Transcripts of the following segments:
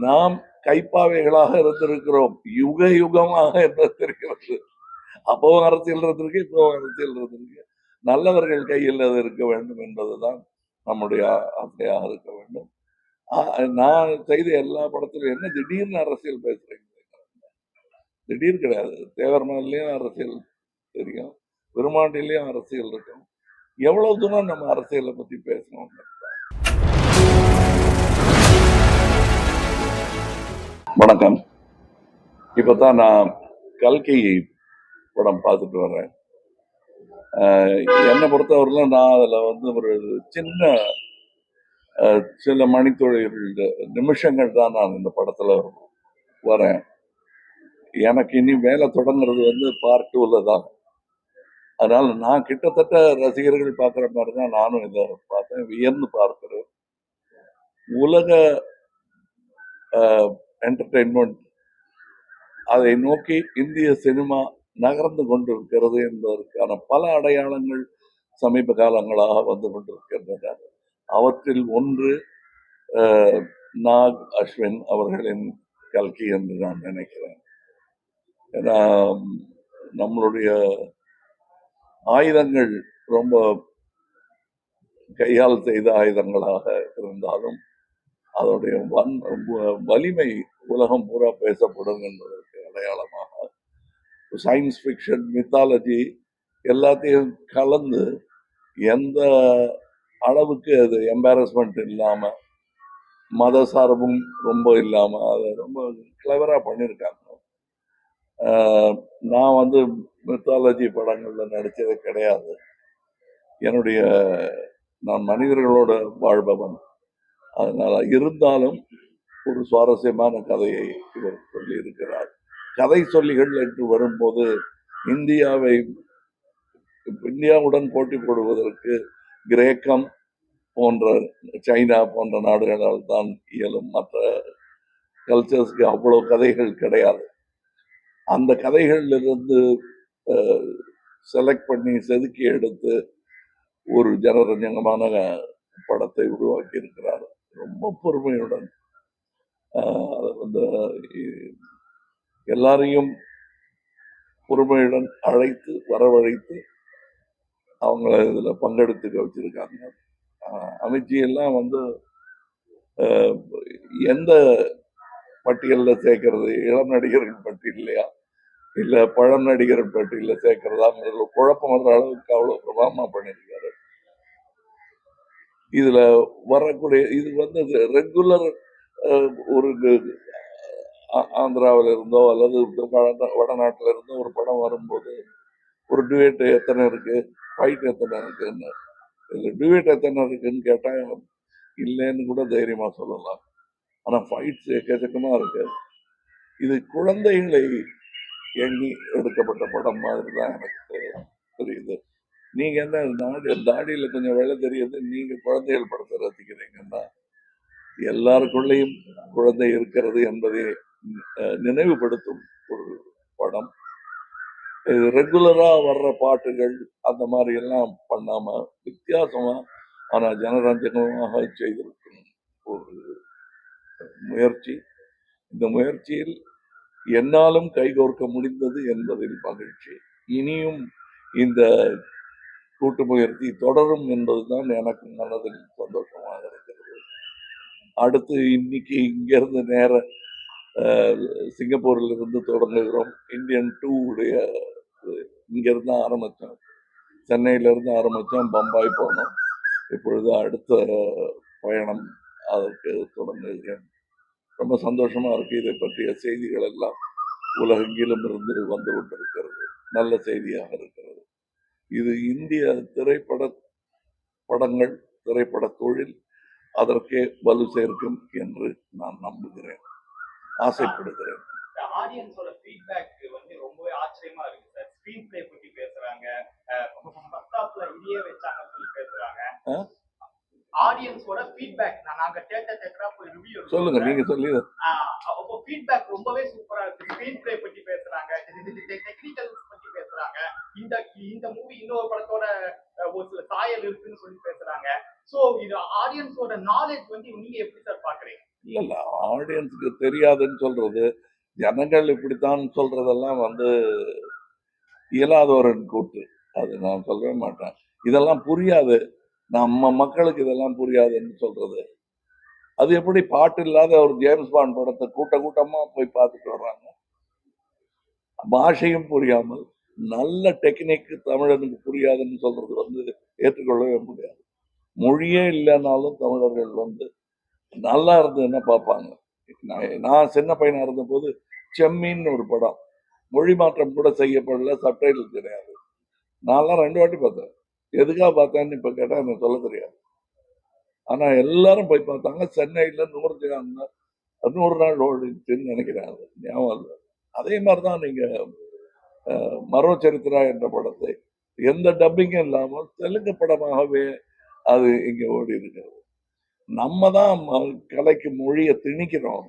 நாம் கைப்பாவைகளாக இருந்திருக்கிறோம். யுக யுகமாக என்ன தெரிகிறது. அப்பவும் அரசியல் இருந்திருக்கு இப்பவும் அரசியல் இருந்திருக்கு. நல்லவர்கள் கையில் அது இருக்க வேண்டும் என்பதுதான் நம்முடைய ஆசையாக இருக்க வேண்டும். நான் செய்த எல்லா படத்திலும் என்ன திடீர்னு அரசியல் பேசுறீங்க? திடீர் கிடையாது. தேவர்மலையும் அரசியல் தெரியும். பெருமாண்டிலையும் அரசியல் இருக்கும். எவ்வளவு தூரம் நம்ம அரசியலை பத்தி பேசணும்? வணக்கம். இப்பதான் நான் கல்கி படம் பார்த்துட்டு வர்றேன். என்னை பொறுத்தவரையிலும் நான் அதுல வந்து ஒரு சின்ன சில மணித்துறைகள் நிமிஷங்கள் தான் நான் இந்த படத்துல வரேன். எனக்கு இனி வேலை தொடங்குறது வந்து பார்ட் டூவில் தான். அதனால நான் கிட்டத்தட்ட ரசிகர்கள் பார்க்குற மாதிரி தான் நானும் இதை பார்த்தேன். வியந்து பார்க்குறேன். உலக என்டர்டெயின்மெண்ட் அதை நோக்கி இந்திய சினிமா நகர்ந்து கொண்டிருக்கிறது என்பதற்கான பல அடையாளங்கள் சமீப காலங்களாக வந்து கொண்டிருக்கின்றன. அவற்றில் ஒன்று நாக் அஸ்வின் அவர்களின் கல்கி என்று நான் நினைக்கிறேன். ஏன்னா நம்மளுடைய ஆயுதங்கள் ரொம்ப கையால் செய்த ஆயுதங்களாக இருந்தாலும் அதோடைய வன் வ- வலிமை உலகம் பூரா பேசப்படும் என்பதற்கு அடையாளமாக சயின்ஸ் ஃபிக்ஷன் மித்தாலஜி எல்லாத்தையும் கலந்து எந்த அளவுக்கு அது எம்பாரஸ்மெண்ட் இல்லாமல் மத சார்பும் ரொம்ப இல்லாமல் அதை ரொம்ப கிளவராக பண்ணியிருக்காங்க நான் வந்து மித்தாலஜி படங்களில் நடித்தது கிடையாது. என்னுடைய நான் மனிதர்களோட வாழ்பவன். அதனால் இருந்தாலும் ஒரு சுவாரஸ்யமான கதையை இவர் சொல்லி இருக்கிறார் கதை சொல்லிகள் என்று வரும்போது இந்தியாவை இந்தியாவுடன் போட்டி போடுவதற்கு கிரேக்கம் போன்ற சைனா போன்ற நாடுகளால் தான் இயலும். மற்ற கல்ச்சர்ஸ்க்கு அவ்வளோ கதைகள் கிடையாது. அந்த கதைகளிலிருந்து செலக்ட் பண்ணி செதுக்கி எடுத்து ஒரு ஜனரஞ்சகமான படத்தை உருவாக்கி இருக்கிறார் ரொம்ப பொறுமையுடன் அந்த எல்லாரையும் பொறுமையுடன் அழைத்து வரவழைத்து அவங்கள இதில் பங்கெடுத்துக்க வச்சிருக்காங்க. அமைச்சியெல்லாம் வந்து எந்த பட்டியலில் சேர்க்கறது? இளம் நடிகர்கள் பட்டியலையா இல்லை பழம் நடிகர்கள் பட்டியலில் சேர்க்கறதாங்கிறது குழப்பம் வர்ற அளவுக்கு அவ்வளோ பிரபாமா பண்ணியிருக்காரு. இதில் வரக்கூடிய இது வந்து ரெகுலர் ஒரு ஆந்திராவில் இருந்தோ அல்லது வடநாட்டில் இருந்தோ ஒரு படம் வரும்போது ஒரு டுவேட் எத்தனை இருக்கு? ஃபைட் எத்தனை இருக்குன்னு. இதுல டுவேட் எத்தனை இருக்குன்னு கேட்டால் இல்லைன்னு கூட தைரியமாக சொல்லலாம். ஆனால் ஃபைட்ஸ் எக்கச்சக்கமாக இருக்கு. இது குழந்தைகளை எண்ணி எடுக்கப்பட்ட படம் மாதிரி தான் எனக்கு தெரியுது. நீங்கள் என்ன தாடி தாடியில் கொஞ்சம் வெள்ளை தெரியுது நீங்கள் குழந்தைகள் படத்தை ரசிக்கிறீங்கன்னா எல்லாருக்குள்ளேயும் குழந்தை இருக்கிறது என்பதை நினைவுபடுத்தும் ஒரு படம். இது ரெகுலராக வர்ற பாட்டுகள் அந்த மாதிரி எல்லாம் பண்ணாமல் வித்தியாசமாக ஆனால் ஜனரஞ்சகமாக செய்திருக்கும் ஒரு முயற்சி. இந்த முயற்சியில் என்னாலும் கைகோர்க்க முடிந்தது என்பதில் மகிழ்ச்சி. இனியும் இந்த கூட்டு முயற்சி தொடரும் என்பதுதான் எனக்கு மனதில் சந்தோஷம் அடுத்து இன்னைக்கு இங்கேருந்து நேர சிங்கப்பூரில் இருந்து தொடங்குகிறோம். இந்தியன் டூ உடைய இங்கேருந்து ஆரம்பித்தோம் சென்னையிலேருந்து ஆரம்பித்தோம் பம்பாய் போனோம். இப்பொழுது அடுத்த பயணம் அதற்கு தொடங்குகிறேன். ரொம்ப சந்தோஷமாக இருக்குது இதை பற்றிய செய்திகள் எல்லாம். உலகெங்கிலும் இருந்து வந்து கொண்டிருக்கிறது. நல்ல செய்தியாக இருக்கிறது. இது இந்திய திரைப்பட படங்கள் திரைப்பட தொழில் அதற்கே வலு சேர்க்கும் என்று நான் நம்புகிறேன். ஆசைப்படுகிறேன். ஆடியன்ஸோட ஃபீட்பேக் வந்து ரொம்பவே ஆச்சரியமா இருக்கு சார். ஸ்கிரீன் பிளே பத்தி பேசுறாங்க. இதையே வச்சாங்கன்னு சொல்லி பேசுறாங்க? ஆடியன்ஸோட ஃபீட்பேக் நாங்க தேட்டர் தேட்டரா போய் ரிவ்யூ சொல்லுங்க நீங்க சொல்லி அப்போ ஃபீட்பேக் ரொம்பவே சூப்பரா இருக்கு. ஸ்கிரீன் பிளே பத்தி பேசுறாங்க. டெக்னிக்கல்ஸ் பத்தி பேசுறாங்க. இந்த இந்த மூவி இன்னொரு படத்தோட சாயல் இருக்குன்னு சொல்லி பேசுறாங்க. சோ இது ஆடியன்ஸோட நாலேஜ் வந்து நீங்க எப்படி சார் பாக்குறீங்க இல்ல இல்ல ஆடியன்ஸுக்கு தெரியாதுன்னு சொல்றது ஜனங்கள் இப்படித்தான் சொல்றதெல்லாம் வந்து இயலாதவரன் கூட்டு அது நான் சொல்லவே மாட்டேன். இதெல்லாம் புரியாது. நம்ம மக்களுக்கு இதெல்லாம் புரியாதுன்னு சொல்றது. அது எப்படி பாட்டு இல்லாத ஒரு ஜேம்ஸ் பாண்ட் படத்தை கூட்ட கூட்டமா போய் பார்த்துட்டு வர்றாங்க? பாஷையும் புரியாமல் நல்ல டெக்னிக் தமிழனுக்கு புரியாதுன்னு சொல்றது வந்து ஏற்றுக்கொள்ளவே முடியாது. மொழியே இல்லைனாலும் தமிழர்கள் வந்து நல்லா இருந்ததுன்னா பார்ப்பாங்க? நான் நான் சின்ன பையனாக இருந்தபோது செம்மீன் ஒரு படம். மொழி மாற்றம் கூட செய்யப்படல சப்டைட்டில் கிடையாது நான்லாம் ரெண்டு வாட்டி பார்த்தேன். எதுக்காக பார்த்தேன்னு இப்போ கேட்டால் எனக்கு சொல்ல தெரியாது. ஆனால் எல்லாரும் போய் பார்த்தாங்க. சென்னையில் நூறு தினம் நூறு நாள் ஓடிச்சுன்னு நினைக்கிறேன் அது ஞாபகம் இல்லை. அதே மாதிரி தான் நீங்கள் மரோ சரித்திரா என்ற படத்தை எந்த டப்பிங்கும் இல்லாமல் தெலுங்கு படமாகவே அது இங்கே ஓடி இருக்கிறது. நம்ம தான் கலைக்கு மொழியை திணிக்கிறோம்.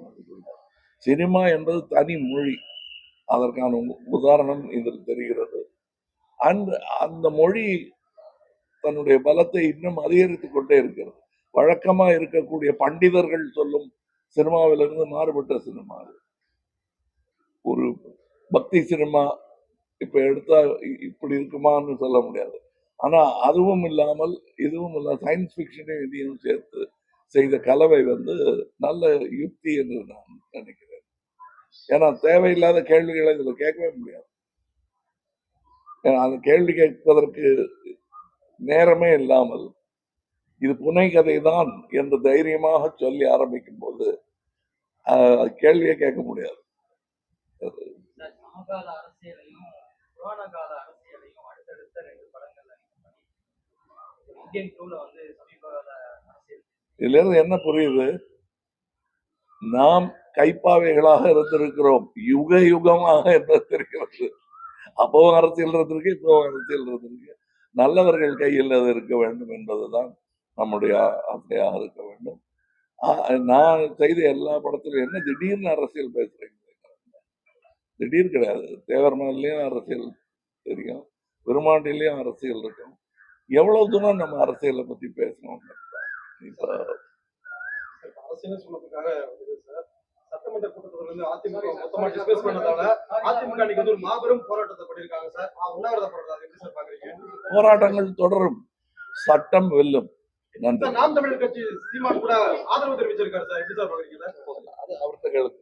சினிமா என்பது தனி மொழி. அதற்கான உ- உதாரணம் இதில் தெரிகிறது. அண்ட் அந்த மொழி தன்னுடைய பலத்தை இன்னும் அதிகரித்து கொண்டே இருக்கிறது. வழக்கமா இருக்கக்கூடிய பண்டிதர்கள் சொல்லும் சினிமாவிலிருந்து மாறுபட்ட சினிமா ஒரு பக்தி சினிமா இப்ப எடுத்தா இப்படி இருக்குமான்னு சொல்ல முடியாது. ஆனா அதுவும் இல்லாமல் இதுவும் இல்லாமல் சயின்ஸ் ஃபிக்ஷனையும் இதையும் சேர்த்து செய்த கலவை வந்து நல்ல யுக்தி என்று நான் நினைக்கிறேன். ஏன்னா தேவையில்லாத கேள்விகளை இதுல கேட்கவே முடியாது. ஏன்னா அந்த கேள்வி கேட்பதற்கு நேரமே இல்லாமல் இது புனை கதை தான் என்று தைரியமாக சொல்லி ஆரம்பிக்கும் போது கேள்வியை கேட்க முடியாது. புராணகால அரசியலையும் அடுத்தடுத்த ரெண்டு படங்கள்ல இந்தியன் டூல வந்து சமீபகால அரசியல். இதுல இருந்து என்ன புரியுது? நாம் கைப்பாவைகளாக இருந்திருக்கிறோம். யுக யுகமாக என்ன தெரிகிறது. அப்பவும் அரசியல் இருந்திருக்கு இப்பவும் அரசியல் இருந்திருக்கு. நல்லவர்கள் கையில் அது இருக்க வேண்டும் என்பதுதான் நம்முடைய ஆசையாக இருக்க வேண்டும். நான் செய்த எல்லா படத்திலும் என்ன திடீர்னு அரசியல் பேசுறீங்க? திடீர் கிடையாது. தேவர்மலையும் அரசியல் தெரியும். பெருமாண்டிலையும் அரசியல் இருக்கும். எவ்வளவு தூரம் நம்ம அரசியலை பத்தி பேசணும் இப்ப சட்டமன்ற கூட்டத்தொடர் வந்து அதிமுக மொத்தமா டிஸ்கஸ் பண்ணதால அதிமுக இன்னைக்கு வந்து ஒரு மாபெரும் போராட்டத்தை பண்ணிருக்காங்க சார். உண்ணாவிரத போராட்டம் எப்படி சார் பாக்குறீங்க? போராட்டங்கள் தொடரும். சட்டம் வெல்லும். நாம் தமிழர் கட்சி சீமான் கூட ஆதரவு தெரிவிச்சிருக்காரு சார். எப்படி சார் பாக்குறீங்க அது அவர்கிட்ட கேளுங்க.